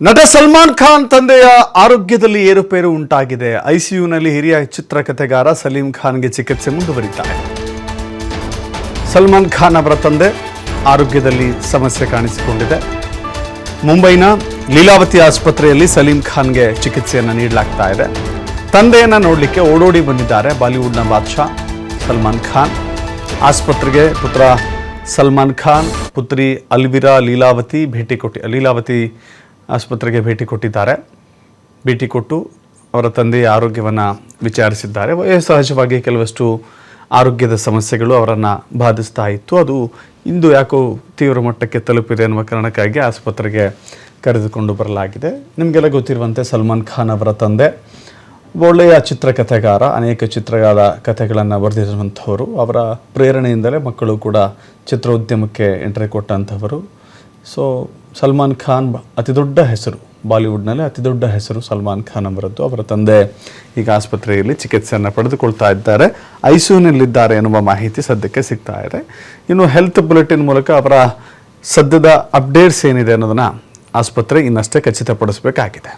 ನಟ ಸಲ್ಮಾನ್ ಖಾನ್ ತಂದೆಯ ಆರೋಗ್ಯದಲ್ಲಿ ಏರುಪೇರು ಉಂಟಾಗಿದೆ. ಐಸಿಯುನಲ್ಲಿ ಹಿರಿಯ ಚಿತ್ರಕಥೆಗಾರ ಸಲೀಂ ಖಾನ್ಗೆ ಚಿಕಿತ್ಸೆ ಮುಂದುವರಿತಾರೆ ಸಲ್ಮಾನ್ ಖಾನ್ ಅವರ ತಂದೆ ಆರೋಗ್ಯದಲ್ಲಿ ಸಮಸ್ಯೆ ಕಾಣಿಸಿಕೊಂಡಿದೆ. ಮುಂಬೈನ ಲೀಲಾವತಿ ಆಸ್ಪತ್ರೆಯಲ್ಲಿ ಸಲೀಂ ಖಾನ್ಗೆ ಚಿಕಿತ್ಸೆಯನ್ನು ನೀಡಲಾಗ್ತಾ ಇದೆ. ತಂದೆಯನ್ನು ನೋಡಲಿಕ್ಕೆ ಓಡೋಡಿ ಬಂದಿದ್ದಾರೆ ಬಾಲಿವುಡ್ನ ಬಾದ್ಶಾ ಸಲ್ಮಾನ್ ಖಾನ್. ಆಸ್ಪತ್ರೆಗೆ ಪುತ್ರ ಸಲ್ಮಾನ್ ಖಾನ್, ಪುತ್ರಿ ಅಲ್ವಿರಾ ಲೀಲಾವತಿ ಭೇಟಿ ಕೊಟ್ಟಿ, ಲೀಲಾವತಿ ಆಸ್ಪತ್ರೆಗೆ ಭೇಟಿ ಕೊಟ್ಟಿದ್ದಾರೆ. ಭೇಟಿ ಕೊಟ್ಟು ಅವರ ತಂದೆಯ ಆರೋಗ್ಯವನ್ನು ವಿಚಾರಿಸಿದ್ದಾರೆ. ಸಹಜವಾಗಿ ಕೆಲವಷ್ಟು ಆರೋಗ್ಯದ ಸಮಸ್ಯೆಗಳು ಅವರನ್ನು ಬಾಧಿಸ್ತಾ ಇತ್ತು. ಅದು ಇಂದು ಯಾಕೋ ತೀವ್ರ ಮಟ್ಟಕ್ಕೆ ತಲುಪಿದೆ ಎನ್ನುವ ಕಾರಣಕ್ಕಾಗಿ ಆಸ್ಪತ್ರೆಗೆ ಕರೆದುಕೊಂಡು ಬರಲಾಗಿದೆ. ನಿಮಗೆಲ್ಲ ಗೊತ್ತಿರುವಂತೆ ಸಲ್ಮಾನ್ ಖಾನ್ ಅವರ ತಂದೆ. ಒಳ್ಳೆಯ ಚಿತ್ರಕಥೆಗಾರ, ಅನೇಕ ಚಿತ್ರಗಾರ ಕಥೆಗಳನ್ನು ಬರೆದಿರುವಂಥವರು. ಅವರ ಪ್ರೇರಣೆಯಿಂದಲೇ ಮಕ್ಕಳು ಕೂಡ ಚಿತ್ರೋದ್ಯಮಕ್ಕೆ ಎಂಟ್ರಿ ಕೊಟ್ಟಂಥವರು. ಸೊ ಸಲ್ಮಾನ್ ಖಾನ್ ಅತಿ ದೊಡ್ಡ ಹೆಸರು. ಬಾಲಿವುಡ್ನಲ್ಲಿ ಅತಿ ದೊಡ್ಡ ಹೆಸರು ಸಲ್ಮಾನ್ ಖಾನ್ ಅವರದ್ದು. ಅವರ ತಂದೆ ಈಗ ಆಸ್ಪತ್ರೆಯಲ್ಲಿ ಚಿಕಿತ್ಸೆಯನ್ನು ಪಡೆದುಕೊಳ್ತಾ ಇದ್ದಾರೆ. ಐಸಿಯುನಲ್ಲಿದ್ದಾರೆ ಎನ್ನುವ ಮಾಹಿತಿ ಸದ್ಯಕ್ಕೆ ಸಿಗ್ತಾ ಇದೆ. ಇನ್ನು ಹೆಲ್ತ್ ಬುಲೆಟಿನ್ ಮೂಲಕ ಅವರ ಸದ್ಯದ ಅಪ್ಡೇಟ್ಸ್ ಏನಿದೆ ಅನ್ನೋದನ್ನು ಆಸ್ಪತ್ರೆ ಇನ್ನಷ್ಟೇ ಖಚಿತಪಡಿಸಬೇಕಾಗಿದೆ.